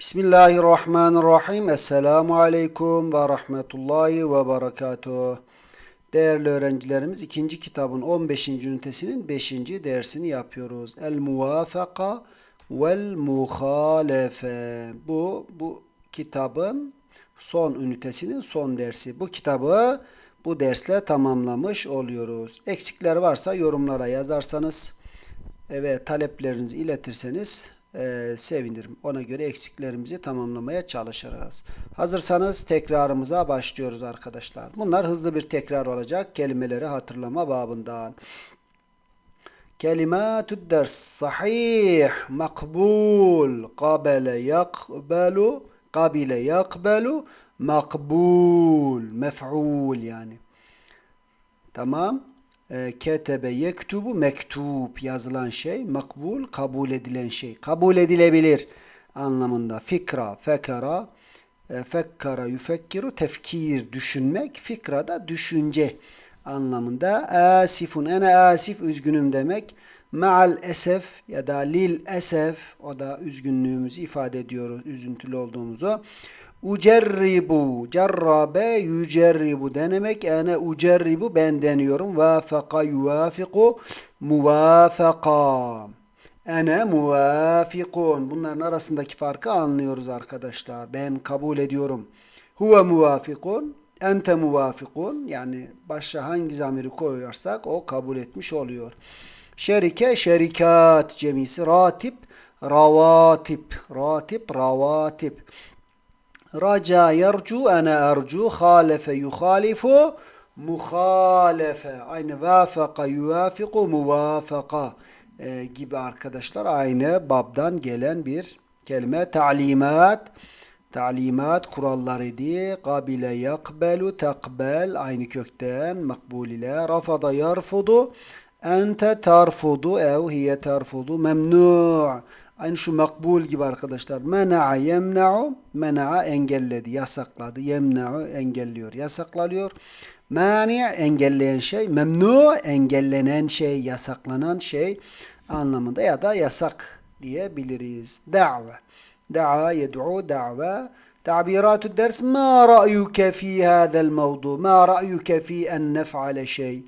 Bismillahirrahmanirrahim. Esselamu aleyküm ve rahmetullahi ve berekatuh. Değerli öğrencilerimiz ikinci kitabın 15. ünitesinin 5. dersini yapıyoruz. El muvafaka vel muhalefe. Bu, bu kitabın son ünitesinin son dersi. Bu kitabı bu dersle tamamlamış oluyoruz. Eksikler varsa yorumlara yazarsanız ve taleplerinizi iletirseniz e, sevinirim. Ona göre eksiklerimizi tamamlamaya çalışırız. Hazırsanız tekrarımıza başlıyoruz arkadaşlar. Bunlar hızlı bir tekrar olacak. Kelimeleri hatırlama babından. Kelimatü ders sahih, makbul, kabele yakbelu, kabile yakbelu, makbul, mef'ul yani. Tamam. Ketebe yektubu mektup yazılan şey, makbul kabul edilen şey. Kabul edilebilir anlamında. Fikra, fekara, e, fekkara, yufekkiru, tefkir, düşünmek. Fikra da düşünce anlamında. Asifun, ene asif, üzgünüm demek. Ma'al esef ya da lil esef, o da üzgünlüğümüzü ifade ediyoruz, üzüntülü olduğumuzu. Ucerribu, cerrabe yücerribu denemek. Ene ucerribu ben deniyorum. Vafaka yuvafiku muvafaka. Ene muvafikun. Bunların arasındaki farkı anlıyoruz arkadaşlar. Ben kabul ediyorum. Huve muvafikun. Ente muvafikun. Yani başa hangi zamiri koyarsak o kabul etmiş oluyor. Şerike, şerikat cemisi. Ratip, ravatip. Ratip, ravatip. Raca yercu ene ercu halefe yuhalifu muhalefe. Aynı vafaka yuvafiku muvafaka e, gibi arkadaşlar. Aynı babdan gelen bir kelime. Talimat talimat kurallar idi kabile yakbelu takbel aynı kökten makbul ile. Rafada yarfudu ente tarfudu ev hiye tarfudu memnu' Aynı şu makbul gibi arkadaşlar. Mena'a yemna'u mena'a engelledi, yasakladı. Yemna'u engelliyor, yasaklanıyor. Mani engelleyen şey, memnu engellenen şey, yasaklanan şey anlamında ya da yasak diyebiliriz. Da've. Da'a yed'u da've. تعبيرات الدرس ما رأيك في هذا الموضوع ما رأيك في أن نفعل شيء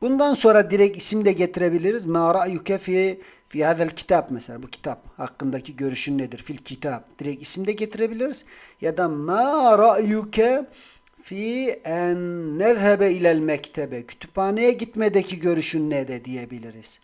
Bundan sonra direkt isim de getirebiliriz. Ma ra'yuke fi fi hazel kitap mesela bu kitap hakkındaki görüşün nedir? Fil kitap. Direkt isim de getirebiliriz. Ya da ma ra'yuke fi en nezhebe ilel mektebe. Kütüphaneye gitmedeki görüşün ne de diyebiliriz.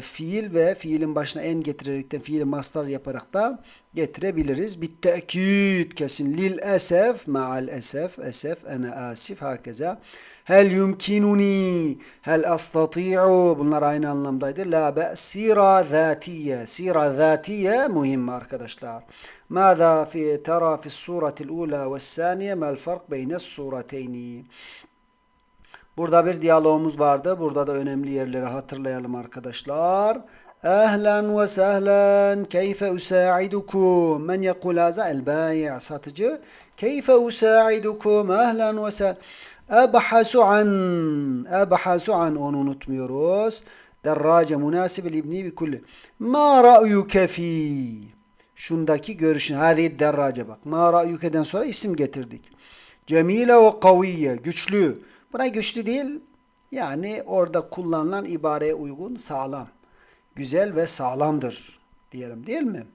Fiil ve fiilin başına en getirerek de fiili mastar yaparak da getirebiliriz. Bittekid kesin lil esef ma'al esef esef ene asif hakeza. Hel yumkinuni hel astati'u bunlar aynı anlamdaydı. La be sira zatiye. Sira zatiye mühim arkadaşlar. Mâzâ fi tera fi suretil ula ve saniye mel fark beyne sureteyni. Burada bir diyalogumuz vardı. Burada da önemli yerleri hatırlayalım arkadaşlar. Ehlen ve sehlen keyfe usaidukum. Men yekul haza el bayi' satıcı. Keyfe usaidukum ehlen ve sehlen. Ebhasu an. Ebhasu an onu unutmuyoruz. Derrace münasib ibni bi kulli. Ma ra'yuke fi. Şundaki görüşün. Hadi derrace bak. Ma ra'yuke'den sonra isim getirdik. Cemile ve kaviye. Güçlü. Buna güçlü değil. Yani orada kullanılan ibareye uygun sağlam. Güzel ve sağlamdır diyelim değil mi?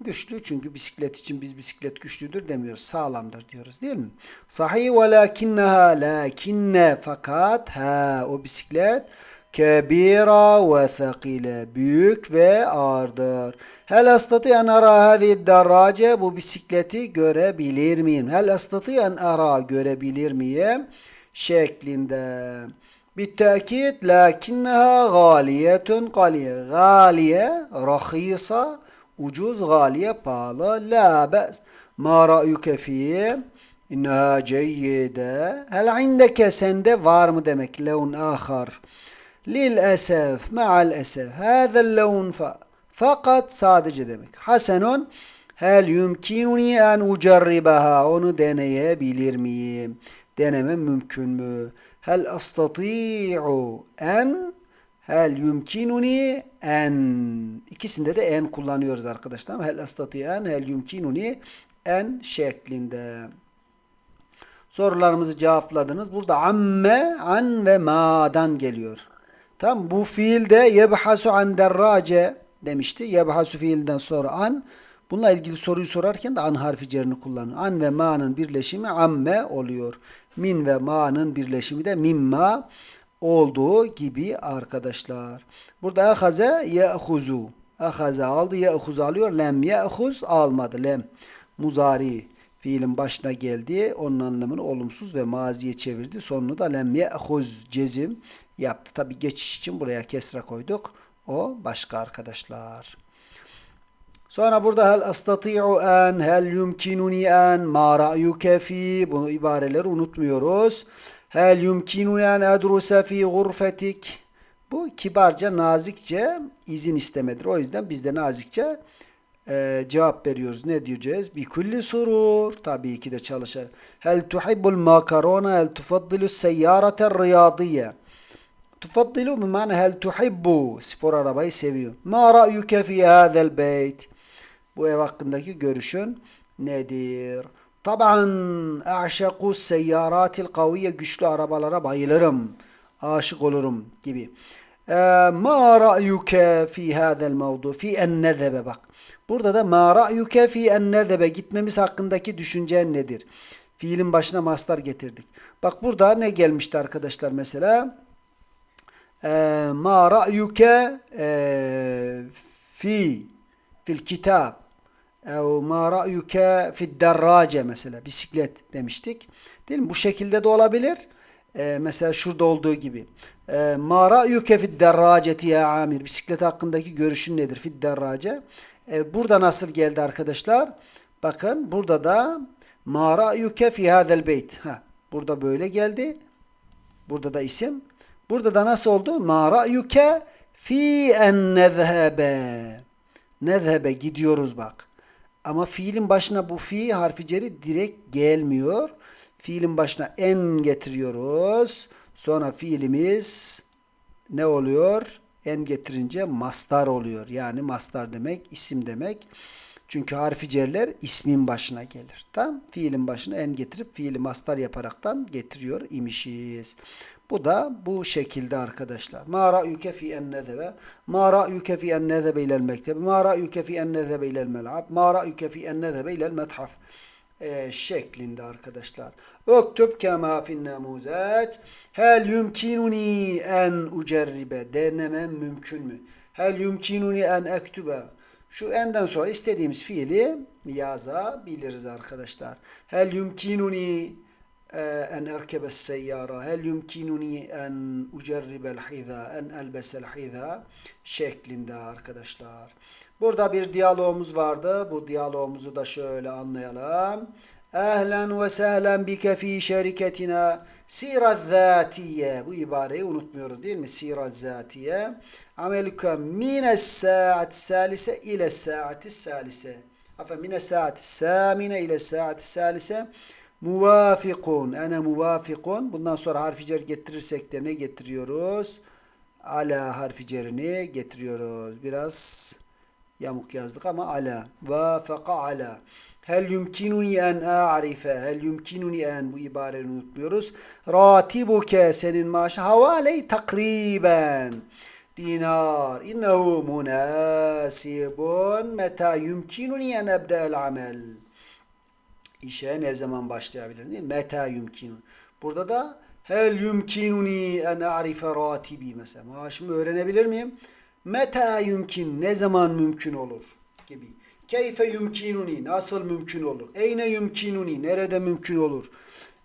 Güçlü çünkü bisiklet için biz bisiklet güçlüdür demiyoruz. Sağlamdır diyoruz değil mi? Sahih ve lakinneha lakinne fakat ha o bisiklet kebira ve thakile büyük ve ağırdır. Hel astati en ara hadi darace bu bisikleti görebilir miyim? Hel astati en ara görebilir miyim? Şeklinde. Bittakit lakinneha galiyetun galiye. Galiye, rahisa, ucuz, galiye, pahalı. La be's. Ma ra'yuke fiye? İnneha ceyyide. Hel indeke sende var mı demek? Levn ahar. Lil esef, ma'al esef. Hâzel levn fa. Fakat sadece demek. Hasenun. Hel yumkinuni en ucerribaha. Onu deneyebilir miyim? Deneme mümkün mü? Hel astati'u en Hel yumkinuni en. İkisinde de en kullanıyoruz arkadaşlar. Hel estatiyen, hel yumkinuni en şeklinde. Sorularımızı cevapladınız. Burada amme, an ve ma'dan geliyor. Tam bu fiilde yebhasu an derrace demişti. Yebhasu fiilden sonra an. Bununla ilgili soruyu sorarken de an harfi cerini kullanıyor. An ve ma'nın birleşimi amme oluyor. Min ve ma'nın birleşimi de mimma olduğu gibi arkadaşlar. Burada ahaze ye'huzu. Ahaze aldı, ye'huz alıyor. Lem ye'huz almadı. Lem muzari fiilin başına geldi. Onun anlamını olumsuz ve maziye çevirdi. Sonunu da lem ye'huz cezim yaptı. Tabi geçiş için buraya kesra koyduk. O başka arkadaşlar. Sonra burada hel astati'u en, hel yumkinuni en, ma ra'yuke fi. Bu ibareleri unutmuyoruz. Hel yumkinuni en edruse fi gurfetik. Bu kibarca, nazikçe izin istemedir. O yüzden biz de nazikçe e, cevap veriyoruz. Ne diyeceğiz? Bi kulli surur. Tabii ki de çalışır. Hel tuhibbul makarona, hel tufaddilu seyyarate riyadiye. Tufaddilu bi mana hel tuhibbu. Spor arabayı seviyor. Ma ra'yuke fi hadel beyt. Bu ev hakkındaki görüşün nedir? Taban aşaku seyyaratil kaviye güçlü arabalara bayılırım. Aşık olurum gibi. Ee, ma ra'yuke fi hadel mevdu fi en nezebe bak. Burada da ma ra'yuke fi en nezebe gitmemiz hakkındaki düşüncen nedir? Fiilin başına mastar getirdik. Bak burada ne gelmişti arkadaşlar mesela? Ee, ma ra'yuke e, fi fil kitab ev ma ra'yuke fid derrace mesela bisiklet demiştik. Değil mi? Bu şekilde de olabilir. Ee, mesela şurada olduğu gibi. Ee, ma ra'yuke fid derraceti ya amir. Bisiklet hakkındaki görüşün nedir? Fid derrace. Ee, burada nasıl geldi arkadaşlar? Bakın burada da ma ra'yuke fi hadel beyt. Ha, burada böyle geldi. Burada da isim. Burada da nasıl oldu? Ma ra'yuke fi en nezhebe. Nezhebe gidiyoruz bak. Ama fiilin başına bu fi harfi ceri direkt gelmiyor. Fiilin başına en getiriyoruz. Sonra fiilimiz ne oluyor? En getirince mastar oluyor. Yani mastar demek isim demek. Çünkü harfi cerler ismin başına gelir. Tam fiilin başına en getirip fiili mastar yaparaktan getiriyor imişiz. Bu da bu şekilde arkadaşlar. Ma ra'yuke fi en nezebe. Ma ra'yuke fi en nezebe ilel mektebe. Ma ra'yuke fi en nezebe ilel mel'ab. Ma ra'yuke fi en nezebe ilel methaf. E, şeklinde arkadaşlar. Öktüb kema fin namuzac. Hel yumkinuni en ucerribe. Denemem mümkün mü? Hel yumkinuni en ektübe. Şu enden sonra istediğimiz fiili yazabiliriz arkadaşlar. Hel yumkinuni en erkebe seyyara. Hel yumkinuni en ucerribel hiza. En elbesel hiza. Şeklinde arkadaşlar. Burada bir diyalogumuz vardı. Bu diyalogumuzu da şöyle anlayalım. Ehlen ve sehlen bike fi şeriketina sirat zatiye. Bu ibareyi unutmuyoruz değil mi? Sirat zatiye. Amelüke mines saat salise ile saati salise. Afe mines saati samine ile saati salise. Muvafikun. Ene muvafikun. Bundan sonra harfi cer getirirsek de ne getiriyoruz? Ala harfi cerini getiriyoruz. Biraz yamuk yazdık ama ala. Vafaka ala. Hel yumkinuni en a'rife. Hel yumkinuni en bu ibareyi unutmuyoruz. Ratibuke senin maaşı havaley takriben. Dinar. İnnehu munasibun. Meta yumkinuni en ebde'el amel. İşe ne zaman başlayabilirim değil? Meta yumkinun. Burada da hel yumkinuni en a'rife ratibi mesela. Maaşımı öğrenebilir miyim? Meta yumkin. Ne zaman mümkün olur? Gibi. Keyfe yumkinuni. Nasıl mümkün olur? Eyne yumkinuni. Nerede mümkün olur?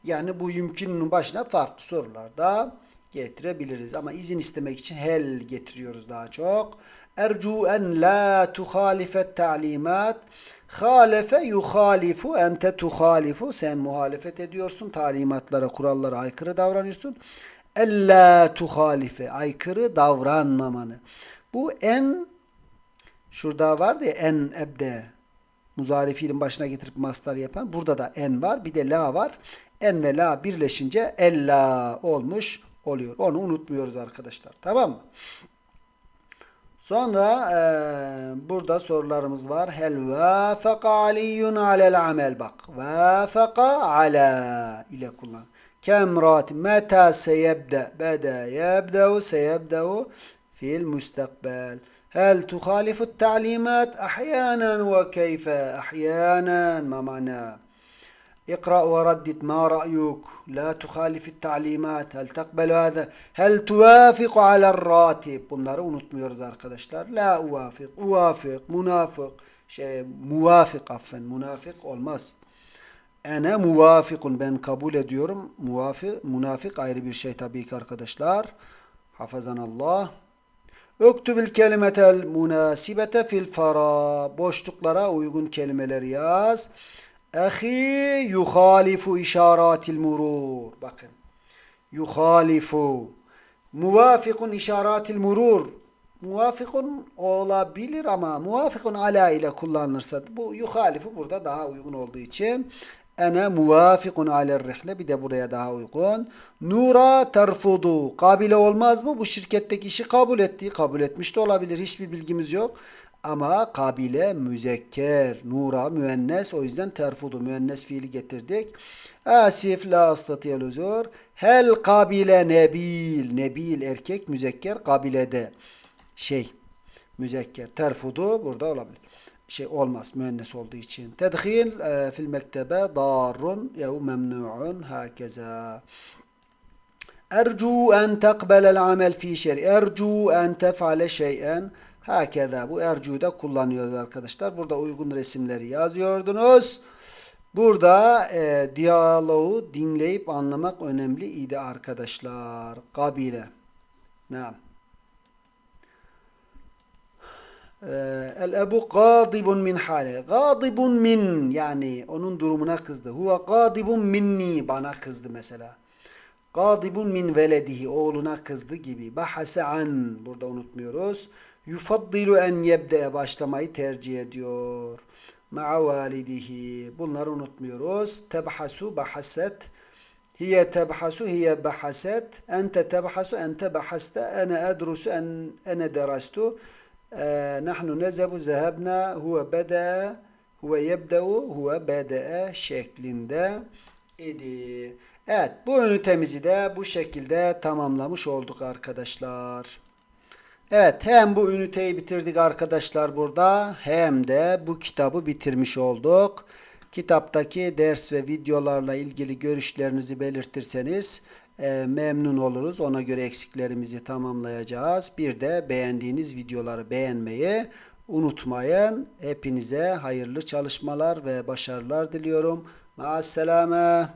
Yani bu yumkinunun başına farklı sorular da getirebiliriz. Ama izin istemek için hel getiriyoruz daha çok. Ercu en la tuhalifet ta'limat. Halefe yuhalifu ente tuhalifu. Sen muhalefet ediyorsun. Talimatlara, kurallara aykırı davranıyorsun. Ella tuhalife. Aykırı davranmamanı. Bu en şurada vardı ya en ebde muzari fiilin başına getirip mastar yapan. Burada da en var. Bir de la var. En ve la birleşince ella olmuş oluyor. Onu unutmuyoruz arkadaşlar. Tamam mı? Sonra eee, burada sorularımız var. Hel vâfaka aliyyun alel amel. Bak. Vâfaka ala ile kullan. Kem rat meta seyebde. Beda yebde'u seyebde'u fil müstakbel. هل تخالف التعليمات أحيانا وكيف أحيانا ما معناه اقرأ وردد ما رأيك لا تخالف التعليمات هل تقبل هذا هل توافق على الراتب bunları unutmuyoruz arkadaşlar la uvafik uvafik münafık şey muvafık affen münafık olmaz ene muvafikun ben kabul ediyorum muvafık münafık ayrı bir şey tabii ki arkadaşlar hafazanallah Öktübül kelimetel münasibete fil fara. Boşluklara uygun kelimeleri yaz. Ahi yuhalifu işaratil murur. Bakın. Yuhalifu. Muvafikun işaratil murur. Muvafikun olabilir ama muvafikun ala ile kullanılırsa bu yuhalifu burada daha uygun olduğu için ene muvafikun aler rihle bir de buraya daha uygun. Nura terfudu. Kabile olmaz mı? Bu şirketteki işi kabul ettiği kabul etmiş de olabilir. Hiçbir bilgimiz yok. Ama kabile müzekker. Nura müennes. O yüzden terfudu müennes fiili getirdik. Asif la astatiyel uzur. Hel kabile nebil. Nebil erkek müzekker kabilede. Şey müzekker. Terfudu burada olabilir şey olmaz müennes olduğu için. Tedhil e, fil mektebe darun yav memnu'un hakeza. Ercu en teqbelel amel fi şer. Ercu en tefale şeyen. Hakeza. Bu ercu'da kullanıyoruz arkadaşlar. Burada uygun resimleri yazıyordunuz. Burada e, diyaloğu dinleyip anlamak önemli idi arkadaşlar. Kabile. Ne? El ebu gadibun min hale. Gadibun min yani onun durumuna kızdı. Huve gadibun minni bana kızdı mesela. Gadibun min veledihi oğluna kızdı gibi. Bahase an burada unutmuyoruz yufaddilu en yebde'ye başlamayı tercih ediyor. Ma'a validihi. Bunları unutmuyoruz. Tebhasu bahaset. Hiye tebhasu hiye bahaset. Ente tebhasu ente bahaste. Ene edrusu en, ene derastu. Ee, nahnu nezebu zehebna huve bede huve yebde'u huve bede'e şeklinde idi. Evet bu ünitemizi de bu şekilde tamamlamış olduk arkadaşlar. Evet hem bu üniteyi bitirdik arkadaşlar burada hem de bu kitabı bitirmiş olduk. Kitaptaki ders ve videolarla ilgili görüşlerinizi belirtirseniz e, memnun oluruz. Ona göre eksiklerimizi tamamlayacağız. Bir de beğendiğiniz videoları beğenmeyi unutmayın. Hepinize hayırlı çalışmalar ve başarılar diliyorum. Maaselame.